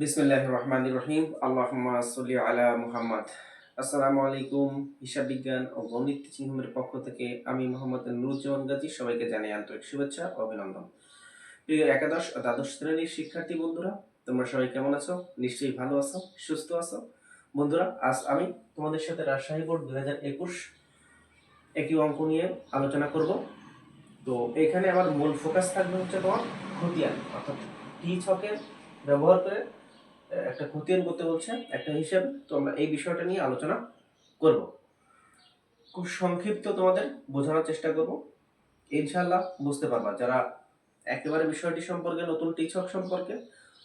বিসমিল্লাহ রহমান রহিম। আল্লাহুম্মা সাল্লি আলা মুহাম্মদ। আসসালামু আলাইকুম, হিসাব বিজ্ঞান ও গণিত চিহ্নের পক্ষ থেকে আমি মোহাম্মদ নুরুজ্জামান গাজী, সবাইকে জানাই আন্তরিক শুভেচ্ছা ও অভিনন্দন। প্রিয় একাদশ ও দ্বাদশ শ্রেণির শিক্ষার্থী বন্ধুরা, তোমরা সবাই কেমন আছো? নিশ্চয়ই ভালো আছো, সুস্থ আছো? বন্ধুরা, আজ আমি তোমাদের সাথে রাজশাহী বোর্ড দু হাজার একুশ একটি অঙ্ক নিয়ে আলোচনা করব। তো এখানে আমার মূল ফোকাস থাকবে হচ্ছে তোমার খতিয়ান অর্থাৎ টি ছকের ব্যবহার করে একটা খতিয়ান করতে বলছে, একটা হিসাব। তো আমরা এই বিষয়টা নিয়ে আলোচনা করব। খুব সংক্ষিপ্ত তোমাদের বোঝানোর চেষ্টা করব। ইনশাল্লাহ বুঝতে পারবা। যারা একেবারে বিষয়টি সম্পর্কে নতুন টি ছক সম্পর্কে,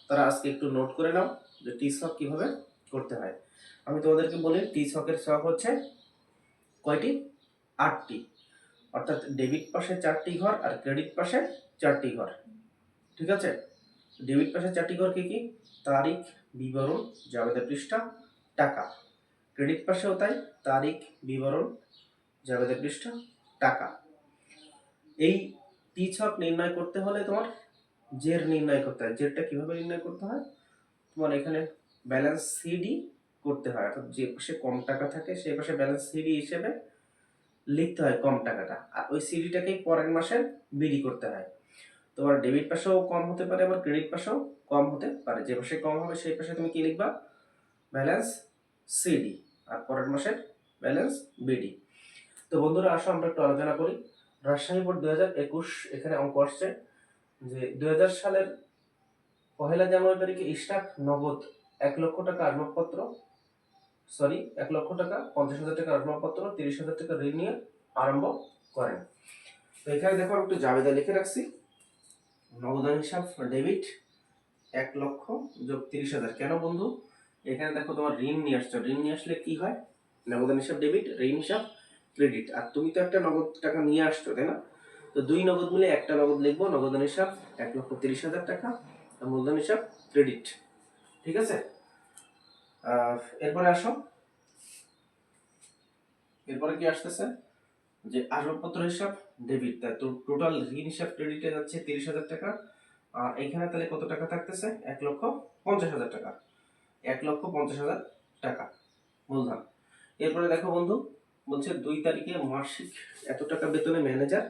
তারা আজকে একটু নোট করে নাও যে টি ছক কীভাবে করতে হয়। আমি তোমাদেরকে বলি টি ছকের ছক হচ্ছে কয়টি? আটটি। অর্থাৎ ডেবিট পাশে চারটি ঘর আর ক্রেডিট পাশে চারটি ঘর। ঠিক আছে? ডেবিট পাশে চারটি ঘর কি কি? তারিখ, বিবরণ জাবেদা পৃষ্ঠা, টাকা। ক্রেডিট পাশেও তাই, তারিখ, বিবরণ জাবেদা পৃষ্ঠা, টাকা। এই টি ছক নির্ণয় করতে হলে তোমার জের নির্ণয় করতে হয়। জেরটা কীভাবে নির্ণয় করতে হয়? তোমার এখানে ব্যালেন্স সিডি করতে হয়। অর্থাৎ যে পাশে কম টাকা থাকে, সেই পাশে ব্যালেন্স সিডি হিসেবে লিখতে হয় কম টাকাটা। আর ওই সিডিটাকেই পরের মাসে বিডি করতে হয়। তোমার ডেবিট পাশেও কম হতে পারে, আবার ক্রেডিট পাশেও কম হতে পারে। যে পাশে কম হবে, সেই পাশে তুমি কি লিখবা? ব্যালেন্স সিডি আর পরের মাসের ব্যালেন্স বিডি তো বন্ধুরা, আসো, আমরা একটু আলোচনা করি। রাজশাহী বোর্ড দু হাজার একুশ এখানে অঙ্ক আসছে যে দু হাজার সালের পহেলা জানুয়ারি তারিখে স্টাক নগদ এক লক্ষ টাকা আসবাবপত্র সরি এক লক্ষ টাকা পঞ্চাশ হাজার টাকা আসবাবপত্র, তিরিশ হাজার টাকা ঋণ নিয়ে আরম্ভ করেন। তো এখানে দেখো একটু জাবেদা লিখে রাখছি। নগদান হিসাব ডেবিট এক লক্ষ যোগ তিরিশ হাজার। কেন বন্ধু? এখানে দেখো তোমার ঋণ নিয়ে আসছো। ঋণ নিয়ে আসলে কি হয়? নগদান হিসাব ডেবিট ঋণ হিসাব ক্রেডিট আর তুমি তো একটা নগদ টাকা নিয়ে আসছো, তাই না? তো দুই নগদ মিলে একটা নগদ লিখব। নগদান হিসাব এক লক্ষ তিরিশ হাজার টাকা আর মূলধন হিসাব ক্রেডিট ঠিক আছে? এরপরে আসো। এরপরে কি আসতেছে? যে আসবাবপত্র হিসাব ডেবিট তো টোটাল ঋণ হিসাব ক্রেডিটে যাচ্ছে তিরিশ হাজার টাকা। আর এখানে তাহলে কত টাকা থাকতেছে? এক লক্ষ পঞ্চাশ হাজার টাকা। এক লক্ষ পঞ্চাশ হাজার টাকা। মূলধন। এরপরে দেখো বন্ধু, বলছে দুই তারিখে মাসিক এত টাকা বেতনে ম্যানেজার